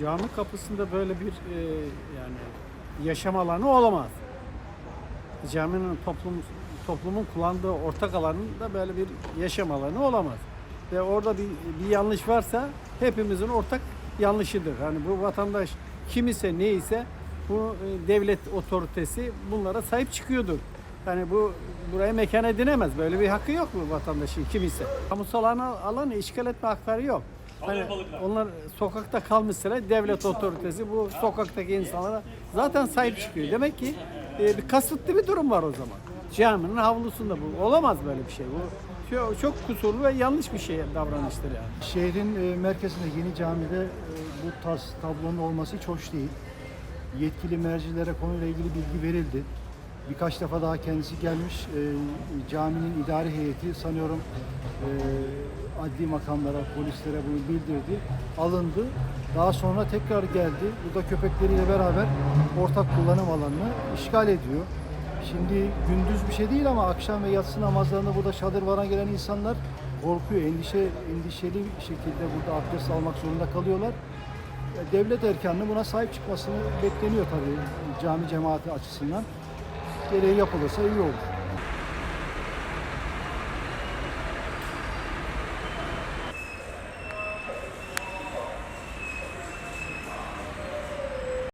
cami kapısında böyle bir e, yani yaşam alanı olamaz. Caminin toplum toplumun kullandığı ortak alanında böyle bir yaşam alanı olamaz. Ve orada bir, bir yanlış varsa hepimizin ortak yanlışıdır. Hani bu vatandaş kim ise neyse bu e, devlet otoritesi bunlara sahip çıkıyordur. Yani bu buraya mekan edinemez. Böyle bir hakkı yok mu vatandaşın kim ise? Kamusal alan, alanı işgal etme hakları yok. Hani onlar sokakta kalmışsa devlet otoritesi bu sokaktaki insanlara zaten sahip çıkıyor. Demek ki e, bir kasıtlı bir durum var o zaman. Caminin havlusunda bu. Olamaz böyle bir şey. Bu çok, çok kusurlu ve yanlış bir şey davranıştır yani. Şehrin e, merkezinde yeni camide e, bu tarz tablonun olması hiç hoş değil. Yetkili mercilere konuyla ilgili bilgi verildi. Birkaç defa daha kendisi gelmiş. E, caminin idari heyeti sanıyorum e, adli makamlara, polislere bunu bildirdi. Alındı. Daha sonra tekrar geldi. Burada köpekleriyle beraber ortak kullanım alanını işgal ediyor. Şimdi gündüz bir şey değil ama akşam ve yatsı namazlarında burada şadırvana gelen insanlar korkuyor, endişe endişeli bir şekilde burada abdest almak zorunda kalıyorlar. Devlet erkanının buna sahip çıkmasını bekleniyor tabii cami cemaati açısından. Gereği yapılırsa iyi olur.